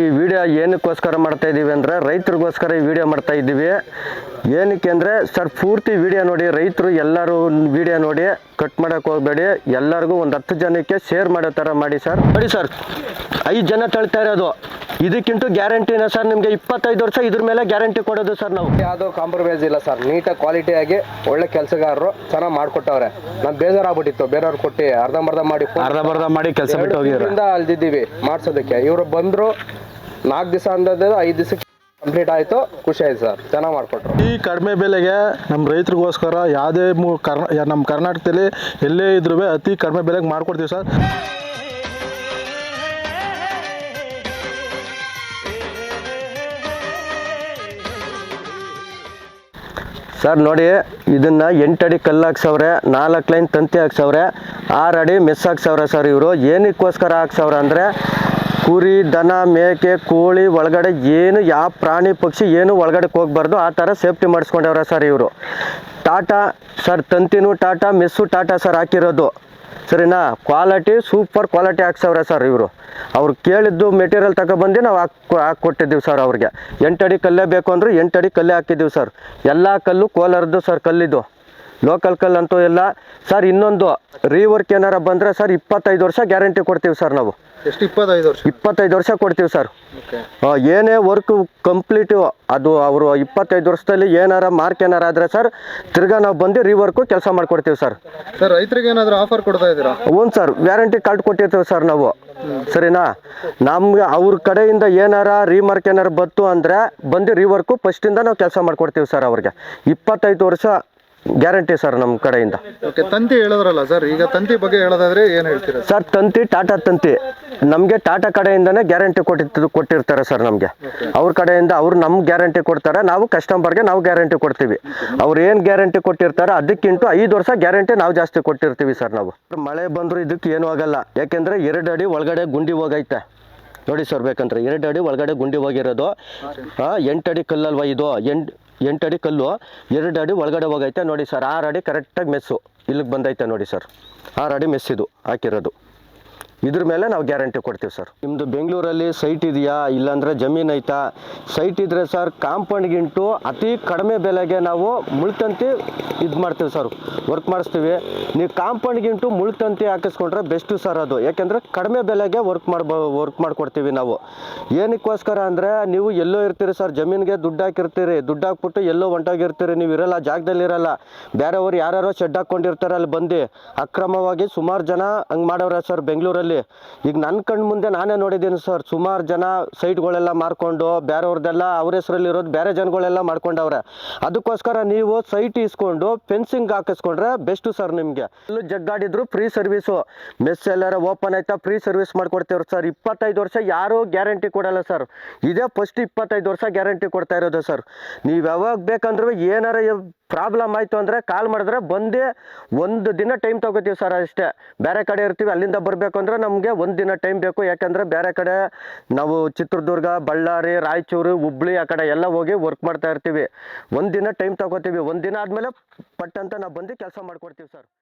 ಈ ವಿಡಿಯೋ ಏನಕ್ಕೋಸ್ಕರ ಮಾಡ್ತಾ ಇದ್ದೀವಿ ಅಂದರೆ ರೈತರಿಗೋಸ್ಕರ ಈ ವಿಡಿಯೋ ಮಾಡ್ತಾ ಇದ್ದೀವಿ ಏನಕ್ಕೆ ಅಂದರೆ ಸರ್, ಪೂರ್ತಿ ವಿಡಿಯೋ ನೋಡಿ, ರೈತರು ಎಲ್ಲರೂ ವಿಡಿಯೋ ನೋಡಿ ಕಟ್ ಮಾಡೋಕೆ ಹೋಗಬೇಡಿ. ಎಲ್ಲರಿಗೂ ಒಂದು ಹತ್ತು ಜನಕ್ಕೆ ಶೇರ್ ಮಾಡೋ ಥರ ಮಾಡಿ ಸರ್. ನೋಡಿ ಸರ್, ಐದು ಜನ ತಳ್ತಾ ಇರೋದು. ಇದಕ್ಕಿಂತ ಗ್ಯಾರಂಟಿನ ಸರ್ ನಿಮಗೆ ಇಪ್ಪತ್ತೈದು ವರ್ಷ ಇದ್ರ ಮೇಲೆ ಗ್ಯಾರಂಟಿ ಕೊಡೋದು ಸರ್ ನಾವು. ಯಾವುದೋ ಕಾಂಪ್ರಮೈಸ್ ಇಲ್ಲ ಸರ್. ನೀಟಾಗಿ ಕ್ವಾಲಿಟಿಯಾಗಿ ಒಳ್ಳೆ ಕೆಲಸಗಾರರು ಚೆನ್ನಾಗಿ ಮಾಡ್ಕೊಟ್ಟವ್ರೆ. ನಮ್ಗೆ ಬೇಜಾರಾಗ್ಬಿಟ್ಟಿತ್ತು. ಬೇರೆಯವ್ರು ಕೊಟ್ಟು ಅರ್ಧಂಬರ್ಧ ಮಾಡಿ ಅರ್ಧಂಬರ್ಧ ಮಾಡಿ ಕೆಲಸ ಬಿಟ್ಟು ಹೋಗಿದ್ರು ಇಂದ ಅಲ್ದಿದ್ದೀವಿ ಮಾಡ್ಸೋದಕ್ಕೆ. ಇವರು ಬಂದರು ನಾಲ್ಕು ದಿವಸ ಅಂದದ್ದು ಐದು ದಿವಸಕ್ಕೆ ಕಂಪ್ಲೀಟ್ ಆಯಿತು. ಖುಷಿ ಆಯ್ತು ಸರ್. ಚೆನ್ನಾಗಿ ಮಾಡಿಕೊಟ್ರು. ಈ ಕಡಿಮೆ ಬೆಲೆಗೆ ನಮ್ಮ ರೈತರಿಗೋಸ್ಕರ ಯಾವುದೇ ಮೂ ಕರ್ನಾ ನಮ್ಮ ಕರ್ನಾಟಕದಲ್ಲಿ ಎಲ್ಲೇ ಇದ್ರೂ ಅತಿ ಕಡಿಮೆ ಬೆಲೆಗೆ ಮಾಡ್ಕೊಡ್ತೀವಿ ಸರ್. ಸರ್, ನೋಡಿ, ಇದನ್ನ ಎಂಟಡಿ ಕಲ್ಲು ಹಾಕ್ಸವ್ರೆ ನಾಲ್ಕು ಲೈನ್ ತಂತಿ ಹಾಕ್ಸವ್ರೆ, ಆರು ಅಡಿ ಮೆಸ್ ಹಾಕ್ಸವ್ರೆ ಸರ್ ಇವರು. ಏನಕ್ಕೋಸ್ಕರ ಹಾಕ್ಸವ್ರೆ ಅಂದರೆ ಕುರಿ, ದನ, ಮೇಕೆ, ಕೋಳಿ ಒಳಗಡೆ ಏನು, ಯಾವ ಪ್ರಾಣಿ ಪಕ್ಷಿ ಏನು ಒಳಗಡೆ ಹೋಗ್ಬಾರ್ದು, ಆ ಥರ ಸೇಫ್ಟಿ ಮಾಡಿಸ್ಕೊಂಡವ್ರೆ ಸರ್ ಇವರು. ಟಾಟಾ ಸರ್, ತಂತಿನೂ ಟಾಟಾ, ಮೆಸ್ಸು ಟಾಟಾ ಸರ್ ಹಾಕಿರೋದು. ಸರಿನಾ? ಕ್ವಾಲಿಟಿ ಸೂಪರ್ ಕ್ವಾಲಿಟಿ ಹಾಕ್ಸವ್ರೆ ಸರ್ ಇವರು. ಅವ್ರು ಕೇಳಿದ್ದು ಮೆಟೀರಿಯಲ್ ತಗೊಬಂದು ನಾವು ಹಾಕಿ ಹಾಕ್ಕೊಟ್ಟಿದ್ದೀವಿ ಸರ್ ಅವ್ರಿಗೆ. ಎಂಟಡಿ ಕಲ್ಲೇ ಬೇಕು ಅಂದ್ರೆ ಎಂಟಡಿ ಕಲ್ಲೇ ಹಾಕಿದ್ದೀವಿ ಸರ್. ಎಲ್ಲ ಕಲ್ಲು ಕೋಲಾರದ್ದು ಸರ್ ಕಲ್ಲಿದ್ದು ಲೋಕಲ್ ಕಲ್ ಅಂತೂ ಇಲ್ಲ. ಸರ್ ಇನ್ನೊಂದು ರೀವರ್ಕ್ ಏನಾರ ಬಂದರೆ ಸರ್ ಇಪ್ಪತ್ತೈದು ವರ್ಷ ಗ್ಯಾರಂಟಿ ಕೊಡ್ತೀವಿ ಸರ್ ನಾವು. ಎಷ್ಟು ಇಪ್ಪತ್ತೈದು ವರ್ಷ? ಇಪ್ಪತ್ತೈದು ವರ್ಷ ಕೊಡ್ತೀವಿ ಸರ್ ಏನೇ ವರ್ಕ್ ಕಂಪ್ಲೀಟ್ ಅದು ಅವರು ಇಪ್ಪತ್ತೈದು ವರ್ಷದಲ್ಲಿ ಏನಾರ ಮಾರ್ಕ್ ಏನಾರ ಆದರೆ ಸರ್ ತಿರ್ಗಾ ನಾವು ಬಂದು ರೀವರ್ಕು ಕೆಲಸ ಮಾಡಿಕೊಡ್ತೀವಿ ಸರ್ ಸರ್ ರೈತರಿಗೆ ಏನಾದರೂ ಆಫರ್ ಕೊಡ್ತಾ ಇದ್ದೀರಾ? ಹ್ಞೂ ಸರ್ ವ್ಯಾರಂಟಿ ಕಾರ್ಡ್ ಕೊಟ್ಟಿರ್ತೀವಿ ಸರ್ ನಾವು. ಸರಿನಾ? ನಮ್ಗೆ ಅವ್ರ ಕಡೆಯಿಂದ ಏನಾರ ರೀಮಾರ್ಕ್ ಏನಾರು ಬತ್ತು ಅಂದರೆ ಬಂದು ರೀವರ್ಕು ಫಸ್ಟಿಂದ ನಾವು ಕೆಲಸ ಮಾಡ್ಕೊಡ್ತೀವಿ ಸರ್ ಅವ್ರಿಗೆ. ಇಪ್ಪತ್ತೈದು ವರ್ಷ ಗ್ಯಾರಂಟಿ ಸರ್ ನಮ್ಮ ಕಡೆಯಿಂದ. ಓಕೆ ತಂತಿ ಹೇಳಿದ್ರಲ್ಲ ಸರ್ ಈಗ ತಂತಿ ಬಗ್ಗೆ ಹೇಳೋದಾದ್ರೆ ಏನು ಹೇಳ್ತೀರಾ ಸರ್? ತಂತಿ ಟಾಟಾ ತಂತಿ. ನಮಗೆ ಟಾಟಾ ಕಡೆಯಿಂದನೇ ಗ್ಯಾರಂಟಿ ಕೊಟ್ಟಿದ್ದು ಕೊಟ್ಟಿರ್ತಾರೆ ಸರ್ ನಮಗೆ. ಅವ್ರ ಕಡೆಯಿಂದ ಅವ್ರು ನಮ್ಗೆ ಗ್ಯಾರಂಟಿ ಕೊಡ್ತಾರೆ ನಾವು ಕಸ್ಟಮರ್ಗೆ ನಾವು ಗ್ಯಾರಂಟಿ ಕೊಡ್ತೀವಿ. ಅವ್ರು ಏನು ಗ್ಯಾರಂಟಿ ಕೊಟ್ಟಿರ್ತಾರೆ ಅದಕ್ಕಿಂತ ಐದು ವರ್ಷ ಗ್ಯಾರಂಟಿ ನಾವು ಜಾಸ್ತಿ ಕೊಟ್ಟಿರ್ತೀವಿ ಸರ್ ನಾವು. ಮಳೆ ಬಂದರೂ ಇದಕ್ಕೆ ಏನೂ ಆಗಲ್ಲ. ಯಾಕೆಂದರೆ ಎರಡು ಅಡಿ ಒಳಗಡೆ ಗುಂಡಿ ಹೋಗೈತೆ. ನೋಡಿ ಸರ್ ಬೇಕಂದ್ರೆ ಎರಡು ಅಡಿ ಒಳಗಡೆ ಗುಂಡಿ ಹೋಗಿರೋದು. ಹಾಂ ಎಂಟು ಅಡಿ ಕಲ್ಲಲ್ವ ಇದು? ಎಂಟು ಎಂಟು ಅಡಿ ಕಲ್ಲು, ಎರಡು ಅಡಿ ಒಳಗಡೆ ಹೋಗೈತೆ. ನೋಡಿ ಸರ್, ಆರು ಅಡಿ ಕರೆಕ್ಟಾಗಿ ಮೆಸ್ಸು ಇಲ್ಲಿಗೆ ಬಂದೈತೆ ನೋಡಿ ಸರ್. ಆರು ಅಡಿ ಮೆಸ್ಸಿದು ಹಾಕಿರೋದು. ಇದ್ರ ಮೇಲೆ ನಾವು ಗ್ಯಾರಂಟಿ ಕೊಡ್ತೀವಿ ಸರ್. ನಿಮ್ಮದು ಬೆಂಗಳೂರಲ್ಲಿ ಸೈಟ್ ಇದೆಯಾ? ಇಲ್ಲಾಂದರೆ ಜಮೀನ್ ಐತಾ? ಸೈಟ್ ಇದ್ದರೆ ಸರ್ ಕಾಂಪೌಂಡ್ಗಿಂಟು ಅತಿ ಕಡಿಮೆ ಬೆಲೆಗೆ ನಾವು ಮುಳ್ತಂತಿ ಇದು ಮಾಡ್ತೀವಿ ಸರ್. ವರ್ಕ್ ಮಾಡಿಸ್ತೀವಿ. ನೀವು ಕಾಂಪೌಂಡ್ಗಿಂಟು ಮುಳ್ತಂತಿ ಹಾಕಿಸ್ಕೊಂಡ್ರೆ ಬೆಸ್ಟು ಸರ್ ಅದು. ಯಾಕೆಂದರೆ ಕಡಿಮೆ ಬೆಲೆಗೆ ವರ್ಕ್ ಮಾಡ್ಬ ವರ್ಕ್ ಮಾಡಿಕೊಡ್ತೀವಿ ನಾವು. ಏನಕ್ಕೋಸ್ಕರ ಅಂದರೆ ನೀವು ಎಲ್ಲೋ ಇರ್ತೀರಿ ಸರ್, ಜಮೀನಿಗೆ ದುಡ್ಡು ಹಾಕಿರ್ತೀರಿ, ದುಡ್ಡು ಹಾಕ್ಬಿಟ್ಟು ಎಲ್ಲೋ ಹೊಂಟೋಗಿರ್ತೀರಿ, ನೀವು ಇರಲ್ಲ, ಜಾಗದಲ್ಲಿ ಇರಲ್ಲ. ಬೇರೆಯವ್ರು ಯಾರ್ಯಾರೋ ಶೆಡ್ ಹಾಕ್ಕೊಂಡಿರ್ತಾರೆ ಅಲ್ಲಿ ಬಂದು ಅಕ್ರಮವಾಗಿ ಸುಮಾರು ಜನ ಹಂಗೆ ಮಾಡವ್ರೆ ಸರ್, ಬೆಂಗಳೂರಲ್ಲಿ. ಈಗ ನನ್ನ ಕಣ್ಣು ಮುಂದೆ ನಾನೇ ನೋಡಿದ್ದೀನಿ ಸರ್. ಸುಮಾರು ಜನ ಸೈಟ್ಗಳೆಲ್ಲ ಮಾರ್ಕೊಂಡು ಬೇರೆಯವ್ರದ್ದೆಲ್ಲ ಅವ್ರ ಹೆಸರಲ್ಲಿ ಇರೋದು ಬೇರೆ ಜನಗಳೆಲ್ಲ ಮಾಡ್ಕೊಂಡವ್ರೆ. ಅದಕ್ಕೋಸ್ಕರ ನೀವು ಸೈಟ್ ಇಸ್ಕೊಂಡು ಫೆನ್ಸಿಂಗ್ ಹಾಕಿಸ್ಕೊಂಡ್ರೆ ಬೆಸ್ಟು ಸರ್ ನಿಮಗೆ. ಎಲ್ಲೂ ಜಗ್ಗಾಡಿದ್ರು ಫ್ರೀ ಸರ್ವಿಸು. ಮೆಸ್ ಎಲ್ಲಾರ ಓಪನ್ ಆಯ್ತಾ ಫ್ರೀ ಸರ್ವಿಸ್ ಮಾಡ್ಕೊಡ್ತೇವ್ರಿ ಸರ್. ಇಪ್ಪತ್ತೈದು ವರ್ಷ ಯಾರೂ ಗ್ಯಾರಂಟಿ ಕೊಡಲ್ಲ ಸರ್. ಇದೇ ಫಸ್ಟ್ ಇಪ್ಪತ್ತೈದು ವರ್ಷ ಗ್ಯಾರಂಟಿ ಕೊಡ್ತಾ ಇರೋದು ಸರ್. ನೀವು ಯಾವಾಗ ಬೇಕಂದ್ರೂ ಏನಾರ ಪ್ರಾಬ್ಲಮ್ ಆಯಿತು ಅಂದರೆ ಕಾಲ್ ಮಾಡಿದ್ರೆ ಬಂದು ಒಂದು ದಿನ ಟೈಮ್ ತಗೋತೀವಿ ಸರ್ ಅಷ್ಟೇ. ಬೇರೆ ಕಡೆ ಇರ್ತೀವಿ, ಅಲ್ಲಿಂದ ಬರಬೇಕು ಅಂದರೆ ನಮಗೆ ಒಂದು ದಿನ ಟೈಮ್ ಬೇಕು. ಯಾಕಂದರೆ ಬೇರೆ ಕಡೆ ನಾವು ಚಿತ್ರದುರ್ಗ, ಬಳ್ಳಾರಿ, ರಾಯಚೂರು, ಹುಬ್ಳಿ ಆ ಕಡೆ ಎಲ್ಲ ಹೋಗಿ ವರ್ಕ್ ಮಾಡ್ತಾ ಇರ್ತೀವಿ. ಒಂದು ದಿನ ಟೈಮ್ ತಗೋತೀವಿ. ಒಂದು ದಿನ ಆದಮೇಲೆ ಪಟ್ ಅಂತ ನಾವು ಬಂದು ಕೆಲಸ ಮಾಡ್ಕೊಡ್ತೀವಿ ಸರ್.